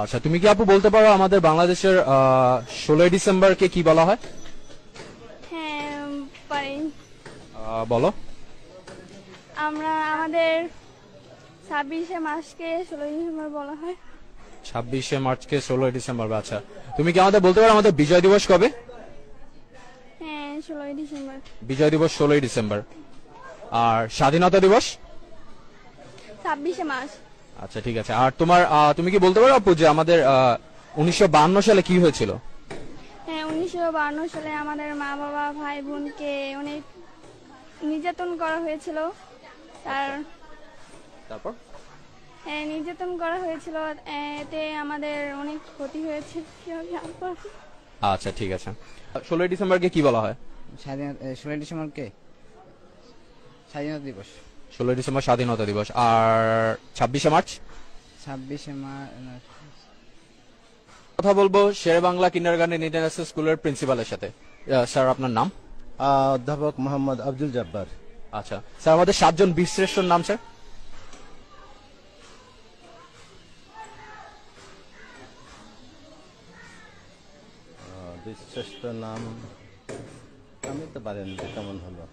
আচ্ছা তুমি কি আপু বলতে পারো আমাদের বাংলাদেশের ষোলোই ডিসেম্বরকে কি বলা হয়? হ্যাঁ পারি। বলো। আমরা আমাদের ছাব্বিশে মাসকে ষোলোই ডিসেম্বর বলা হয়। ছাব্বিশে মার্চকে ষোলোই ডিসেম্বর আচ্ছা। তুমি কি আমাদের বলতে পারো আমাদের বিজয় দিবস কবে? হ্যাঁ ষোলোই ডিসেম্বর। বিজয় দিবস ষোলোই ডিসেম্বর। আর স্বাধীনতা দিবস? ছাব্বিশে মাস আচ্ছা ঠিক আছে। আর তোমার তুমি কি বলতে পারো আপু যে আমাদের উনিশশো সালে কি হয়েছিল? হ্যাঁ উনিশশো বান্ন সালে আমাদের মা বাবা ভাই বোনকে অনেক নির্যাতন করা হয়েছিল। তার তারপর? হ্যাঁ, নির্যাতন করা হয়েছিল। এতে আমাদের অনেক ক্ষতি হয়েছে। আচ্ছা ঠিক আছে। ষোলোই ডিসেম্বরকে কি বলা হয়? স্বাধীনতা ষোলোই ডিসেম্বরকে স্বাধীনতা দিবস। ষোলোই ডিসেম্বর স্বাধীনতা দিবস। আর ছাব্বিশে মার্চ? ছাব্বিশে মার্চ কথা বলব Sher Bangla kindergarten international স্কুলের প্রিন্সিপালের সাথে স্যার আপনার নাম? অধ্যাপক মোহাম্মদ আব্দুল জব্বার। আচ্ছা। স্যার আমাদের সাতজন বীরশ্রেষ্ঠর নাম স্যার? বীরশ্রেষ্ঠ নাম? আমি তো পারেন যে কেমন হলো?